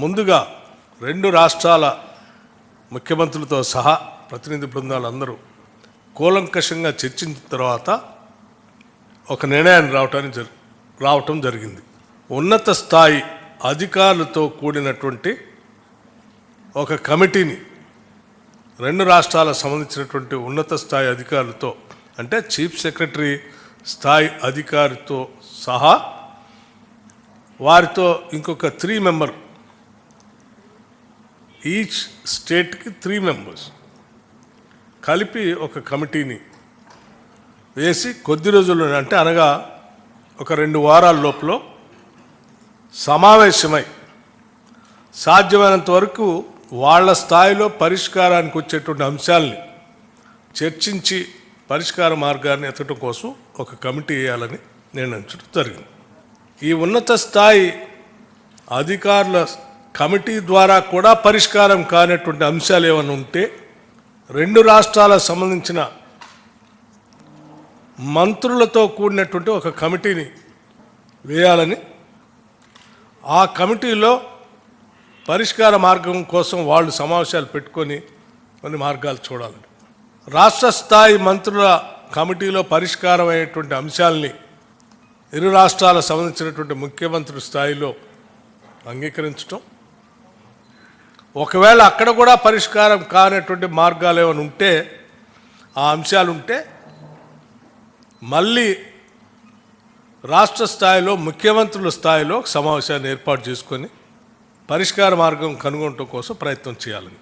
ముందుగా రెండు రాష్ట్రాల ముఖ్యమంత్రులతో సహా ప్రతినిధి బృందాలు అందరూ కూలంకషంగా చర్చించిన తర్వాత ఒక నిర్ణయాన్ని రావటానికి జరి రావటం జరిగింది. ఉన్నత స్థాయి అధికారులతో కూడినటువంటి ఒక కమిటీని రెండు రాష్ట్రాలకు సంబంధించినటువంటి ఉన్నత స్థాయి అధికారులతో అంటే చీఫ్ సెక్రటరీ స్థాయి అధికారితో సహా వారితో ఇంకొక త్రీ మెంబర్ ఈచ్ స్టేట్కి త్రీ మెంబర్స్ కలిపి ఒక కమిటీని వేసి కొద్ది రోజుల్లో అంటే అనగా ఒక రెండు వారాల లోపల సమావేశమై సాధ్యమైనంత వరకు వాళ్ళ స్థాయిలో పరిష్కారానికి వచ్చేటువంటి అంశాలని చర్చించి పరిష్కార మార్గాన్ని ఎత్తడం కోసం ఒక కమిటీ వేయాలని నిర్ణయించడం జరిగింది. ఈ ఉన్నత స్థాయి అధికారుల కమిటీ ద్వారా కూడా పరిష్కారం కానటువంటి అంశాలు ఏమైనా ఉంటే రెండు రాష్ట్రాలకు సంబంధించిన మంత్రులతో కూడినటువంటి ఒక కమిటీని వేయాలని ఆ కమిటీలో పరిష్కార మార్గం కోసం వాళ్ళు సమావేశాలు పెట్టుకొని కొన్ని మార్గాలు చూడాలని. రాష్ట్ర స్థాయి మంత్రుల కమిటీలో పరిష్కారమైనటువంటి అంశాలని ఇరు రాష్ట్రాలకు సంబంధించినటువంటి ముఖ్యమంత్రి స్థాయిలో అంగీకరించటం ఒకవేళ అక్కడ కూడా పరిష్కారం కానటువంటి మార్గాలు ఏమైనా ఉంటే ఆ అంశాలు ఉంటే మళ్ళీ రాష్ట్ర స్థాయిలో ముఖ్యమంత్రుల స్థాయిలో సమావేశాన్ని ఏర్పాటు చేసుకొని పరిష్కార మార్గం కనుగొనటం కోసం ప్రయత్నం చేయాలని.